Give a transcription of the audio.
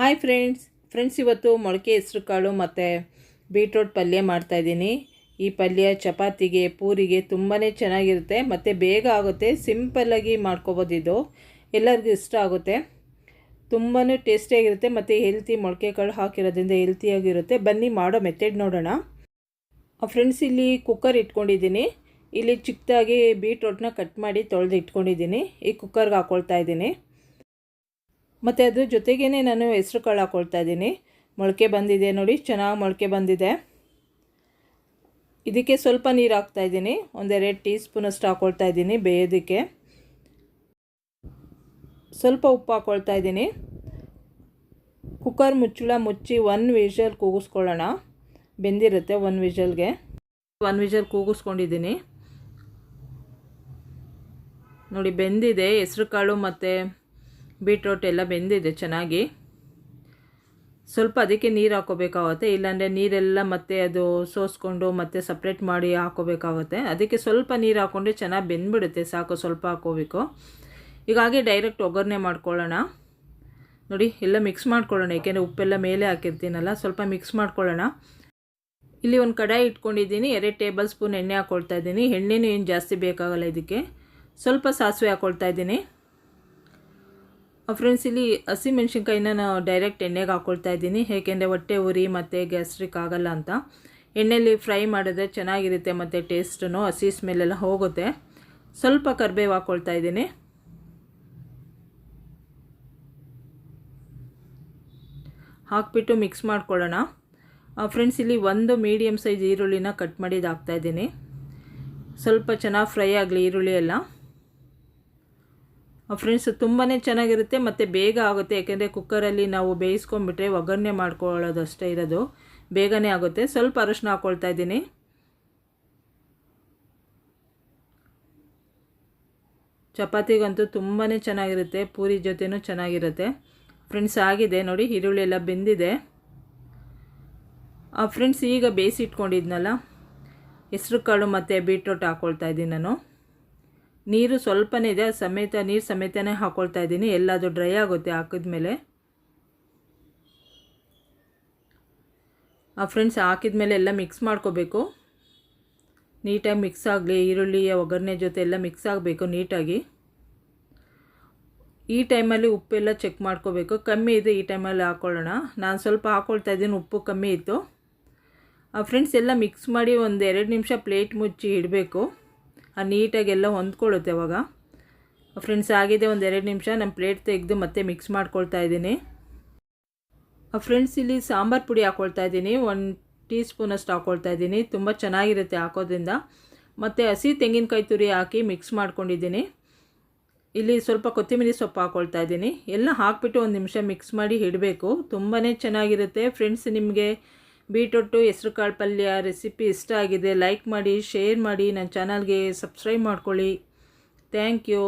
Hi friends friends ಇವತ್ತು ಮೊಳಕೆ ಹೆಸ್ರು ಕಾಳು ಮತ್ತು ಬೀಟ್ರೋಟ್ ಪಲ್ಯ ಮಾಡ್ತಾಯಿದ್ದೀನಿ ಈ ಪಲ್ಯ ಚಪಾತಿಗೆ, ಪೂರಿಗೆ ತುಂಬಾ ಚೆನ್ನಾಗಿರುತ್ತೆ. ಮತ್ತು ಬೇಗ ಆಗುತ್ತೆ. ಸಿಂಪಲ್ಲಾಗಿ ಮಾಡ್ಕೊಬೋದು ಇದು. ಎಲ್ಲರಿಗೂ ಇಷ್ಟ ಆಗುತ್ತೆ. ತುಂಬಾ ಟೇಸ್ಟಿಯಾಗಿರುತ್ತೆ ಮತ್ತು ಹೆಲ್ತಿ ಮೊಳಕೆ ಕಾಳು ಹಾಕಿರೋದ್ರಿಂದ ಹೆಲ್ತಿಯಾಗಿರುತ್ತೆ ಬನ್ನಿ ಮಾಡೋ ಮೆಥಡ್ ನೋಡೋಣ. ಫ್ರೆಂಡ್ಸ್ ಇಲ್ಲಿ ಕುಕ್ಕರ್ ಇಟ್ಕೊಂಡಿದ್ದೀನಿ. ಇಲ್ಲಿ ಚಿಕ್ಕದಾಗಿ ಬೀಟ್ರೋಟ್ನ ಕಟ್ ಮಾಡಿ ತೊಳೆದು ಇಟ್ಕೊಂಡಿದ್ದೀನಿ. ಈ ಕುಕ್ಕರ್ಗೆ ಹಾಕ್ಕೊಳ್ತಾ ಇದ್ದೀನಿ. ಮತ್ತು ಅದ್ರ ಜೊತೆಗೇ ನಾನು ಹೆಸ್ರು ಕಾಳು ಹಾಕ್ಕೊಳ್ತಾ ಇದ್ದೀನಿ. ಮೊಳಕೆ ಬಂದಿದೆ ನೋಡಿ, ಚೆನ್ನಾಗಿ ಮೊಳಕೆ ಬಂದಿದೆ. ಇದಕ್ಕೆ ಸ್ವಲ್ಪ ನೀರು ಹಾಕ್ತಾ ಇದ್ದೀನಿ. ಒಂದೆರಡು ಟೀ ಸ್ಪೂನಷ್ಟು ಹಾಕ್ಕೊಳ್ತಾ ಇದ್ದೀನಿ ಬೇಯೋದಕ್ಕೆ. ಸ್ವಲ್ಪ ಉಪ್ಪು ಹಾಕ್ಕೊಳ್ತಾ ಇದ್ದೀನಿ. ಕುಕ್ಕರ್ ಮುಚ್ಚಳ ಮುಚ್ಚಿ ಒನ್ ವಿಷಲ್ ಕೂಗಿಸ್ಕೊಳ್ಳೋಣ. ಬೆಂದಿರುತ್ತೆ ಒನ್ ವಿಷಲ್ಗೆ. ಒನ್ ವಿಷಲ್ ಕೂಗಿಸ್ಕೊಂಡಿದ್ದೀನಿ. ನೋಡಿ, ಬೆಂದಿದೆ, ಹೆಸ್ರು ಕಾಳು ಮತ್ತು ಬೀಟ್ರೋಟ್ ಎಲ್ಲ ಬೆಂದಿದೆ ಚೆನ್ನಾಗಿ. ಸ್ವಲ್ಪ ಅದಕ್ಕೆ ನೀರು ಹಾಕೋಬೇಕಾಗುತ್ತೆ, ಇಲ್ಲಾಂದರೆ ನೀರೆಲ್ಲ ಮತ್ತೆ ಅದು ಸೋಸ್ಕೊಂಡು ಮತ್ತೆ ಸಪ್ರೇಟ್ ಮಾಡಿ ಹಾಕೋಬೇಕಾಗುತ್ತೆ. ಅದಕ್ಕೆ ಸ್ವಲ್ಪ ನೀರು ಹಾಕ್ಕೊಂಡ್ರೆ ಚೆನ್ನಾಗಿ ಬೆಂದ್ಬಿಡುತ್ತೆ, ಸಾಕು ಸ್ವಲ್ಪ ಹಾಕೋಬೇಕು. ಹೀಗಾಗಿ ಡೈರೆಕ್ಟ್ ಒಗ್ಗರಣೆ ಮಾಡ್ಕೊಳ್ಳೋಣ. ನೋಡಿ, ಎಲ್ಲ ಮಿಕ್ಸ್ ಮಾಡ್ಕೊಳ್ಳೋಣ, ಏಕೆಂದರೆ ಉಪ್ಪೆಲ್ಲ ಮೇಲೆ ಹಾಕಿರ್ತೀನಲ್ಲ, ಸ್ವಲ್ಪ ಮಿಕ್ಸ್ ಮಾಡ್ಕೊಳ್ಳೋಣ. ಇಲ್ಲಿ ಒಂದು ಕಡಾಯಿ ಇಟ್ಕೊಂಡಿದ್ದೀನಿ, ಎರಡು ಟೇಬಲ್ ಸ್ಪೂನ್ ಎಣ್ಣೆ ಹಾಕ್ಕೊಳ್ತಾ ಇದ್ದೀನಿ. ಎಣ್ಣೆನೂ ಏನು ಜಾಸ್ತಿ ಬೇಕಾಗಲ್ಲ ಇದಕ್ಕೆ. ಸ್ವಲ್ಪ ಸಾಸಿವೆ ಹಾಕ್ಕೊಳ್ತಾ ಇದ್ದೀನಿ. ಫ್ರೆಂಡ್ಸ್ ಇಲ್ಲಿ ಹಸಿಮೆಣ್ಸಿನ್ಕಾಯಿನ ನಾನು ಡೈರೆಕ್ಟ್ ಎಣ್ಣೆಗೆ ಹಾಕ್ಕೊಳ್ತಾ ಇದ್ದೀನಿ. ಏಕೆಂದರೆ ಹೊಟ್ಟೆ ಉರಿ ಮತ್ತು ಗ್ಯಾಸ್ಟ್ರಿಕ್ ಆಗಲ್ಲ ಅಂತ. ಎಣ್ಣೆಯಲ್ಲಿ ಫ್ರೈ ಮಾಡಿದ್ರೆ ಚೆನ್ನಾಗಿರುತ್ತೆ ಮತ್ತು ಟೇಸ್ಟೂ ಹಸಿ ಸ್ಮೆಲ್ಲೆಲ್ಲ ಹೋಗುತ್ತೆ. ಸ್ವಲ್ಪ ಕರ್ಬೇವು ಹಾಕ್ಕೊಳ್ತಾ ಇದ್ದೀನಿ. ಹಾಕ್ಬಿಟ್ಟು ಮಿಕ್ಸ್ ಮಾಡ್ಕೊಳ್ಳೋಣ. ಫ್ರೆಂಡ್ಸ್ ಇಲ್ಲಿ ಒಂದು ಮೀಡಿಯಮ್ ಸೈಜ್ ಈರುಳ್ಳಿನ ಕಟ್ ಮಾಡಿದ್ದು ಹಾಕ್ತಾಯಿದ್ದೀನಿ ಸ್ವಲ್ಪ ಚೆನ್ನಾಗಿ ಫ್ರೈ ಆಗಲಿ ಈರುಳ್ಳಿ ಎಲ್ಲ. ಫ್ರೆಂಡ್ಸ್ ತುಂಬಾ ಚೆನ್ನಾಗಿರುತ್ತೆ, ಮತ್ತು ಬೇಗ ಆಗುತ್ತೆ. ಯಾಕೆಂದರೆ ಕುಕ್ಕರಲ್ಲಿ ನಾವು ಬೇಯಿಸ್ಕೊಂಡ್ಬಿಟ್ರೆ ಒಗ್ಗರಣೆ ಮಾಡ್ಕೊಳ್ಳೋದಷ್ಟೇ ಇರೋದು. ಬೇಗನೆ ಆಗುತ್ತೆ. ಸ್ವಲ್ಪ ಅರಶಿನ ಹಾಕ್ಕೊಳ್ತಾ ಇದ್ದೀನಿ. ಚಪಾತಿಗಂತೂ ತುಂಬಾ ಚೆನ್ನಾಗಿರುತ್ತೆ. ಪೂರಿ ಜೊತೆನೂ ಚೆನ್ನಾಗಿರುತ್ತೆ. ಫ್ರೆಂಡ್ಸ್ ಆಗಿದೆ. ನೋಡಿ, ಈರುಳ್ಳಿ ಎಲ್ಲ ಬೆಂದಿದೆ. ಫ್ರೆಂಡ್ಸ್ ಈಗ ಬೇಯಿಸಿಟ್ಕೊಂಡಿದ್ನಲ್ಲ ಹೆಸ್ರು ಕಾಳು ಮತ್ತು ಬೀಟ್ರೋಟ್ ಹಾಕ್ಕೊಳ್ತಾ ಇದ್ದೀನಿ ನಾನು. ನೀರು ಸ್ವಲ್ಪನೇ ಇದೆ ಸಮೇತ ನೀರು ಸಮೇತನೇ ಹಾಕ್ಕೊಳ್ತಾ ಇದ್ದೀನಿ. ಎಲ್ಲದು ಡ್ರೈ ಆಗುತ್ತೆ ಹಾಕಿದ್ಮೇಲೆ ಆ ಫ್ರೆಂಡ್ಸ್ ಹಾಕಿದ್ಮೇಲೆ ಎಲ್ಲ ಮಿಕ್ಸ್ ಮಾಡ್ಕೋಬೇಕು. ನೀಟಾಗಿ ಮಿಕ್ಸ್ ಆಗಲಿ, ಈರುಳ್ಳಿ, ಒಗ್ಗರಣೆ ಜೊತೆ ಎಲ್ಲ ಮಿಕ್ಸ್ ಆಗಬೇಕು ನೀಟಾಗಿ. ಈ ಟೈಮಲ್ಲಿ ಉಪ್ಪೆಲ್ಲ ಚೆಕ್ ಮಾಡ್ಕೋಬೇಕು. ಕಮ್ಮಿ ಇದೆ ಈ ಟೈಮಲ್ಲಿ ಹಾಕ್ಕೊಳ್ಳೋಣ ನಾನು ಸ್ವಲ್ಪ ಹಾಕ್ಕೊಳ್ತಾ ಇದ್ದೀನಿ, ಉಪ್ಪು ಕಮ್ಮಿ ಇತ್ತು. ಫ್ರೆಂಡ್ಸ್ ಎಲ್ಲ ಮಿಕ್ಸ್ ಮಾಡಿ ಒಂದು ಎರಡು ನಿಮಿಷ ಪ್ಲೇಟ್ ಮುಚ್ಚಿ ಇಡಬೇಕು. ಆ ನೀಟಾಗಿ ಎಲ್ಲ ಹೊಂದ್ಕೊಳ್ಳುತ್ತೆ ಅವಾಗ. ಫ್ರೆಂಡ್ಸ್ ಆಗಿದೆ ಒಂದು ಎರಡು ನಿಮಿಷ ನಮ್ಮ ಪ್ಲೇಟ್ ತೆಗೆದು ಮತ್ತೆ ಮಿಕ್ಸ್ ಮಾಡ್ಕೊಳ್ತಾ ಇದ್ದೀನಿ. ಫ್ರೆಂಡ್ಸ್, ಇಲ್ಲಿ ಸಾಂಬಾರು ಪುಡಿ ಹಾಕ್ಕೊಳ್ತಾ ಇದ್ದೀನಿ. ಒಂದು ಟೀ ಸ್ಪೂನಷ್ಟು ಹಾಕ್ಕೊಳ್ತಾ ಇದ್ದೀನಿ. ತುಂಬ ಚೆನ್ನಾಗಿರುತ್ತೆ ಹಾಕೋದ್ರಿಂದ. ಮತ್ತು ಹಸಿ ತೆಂಗಿನಕಾಯಿ ತುರಿ ಹಾಕಿ ಮಿಕ್ಸ್ ಮಾಡ್ಕೊಂಡಿದ್ದೀನಿ. ಇಲ್ಲಿ ಸ್ವಲ್ಪ ಕೊತ್ತಂಬರಿ ಸೊಪ್ಪು ಹಾಕ್ಕೊಳ್ತಾ ಇದ್ದೀನಿ. ಎಲ್ಲ ಹಾಕ್ಬಿಟ್ಟು ಒಂದು ನಿಮಿಷ ಮಿಕ್ಸ್ ಮಾಡಿ ಇಡಬೇಕು. ತುಂಬಾ ಚೆನ್ನಾಗಿರುತ್ತೆ. ಫ್ರೆಂಡ್ಸ್, ನಿಮಗೆ ಬೀಟ್ರೊಟ್ಟು ಹೆಸ್ರು ಕಾಳು ಪಲ್ಯ ರೆಸಿಪಿ ಇಷ್ಟ ಆಗಿದೆ ಲೈಕ್ ಮಾಡಿ ಶೇರ್ ಮಾಡಿ ನನ್ನ ಚಾನಲ್ಗೆ ಸಬ್ಸ್ಕ್ರೈಬ್ ಮಾಡ್ಕೊಳ್ಳಿ. Thank you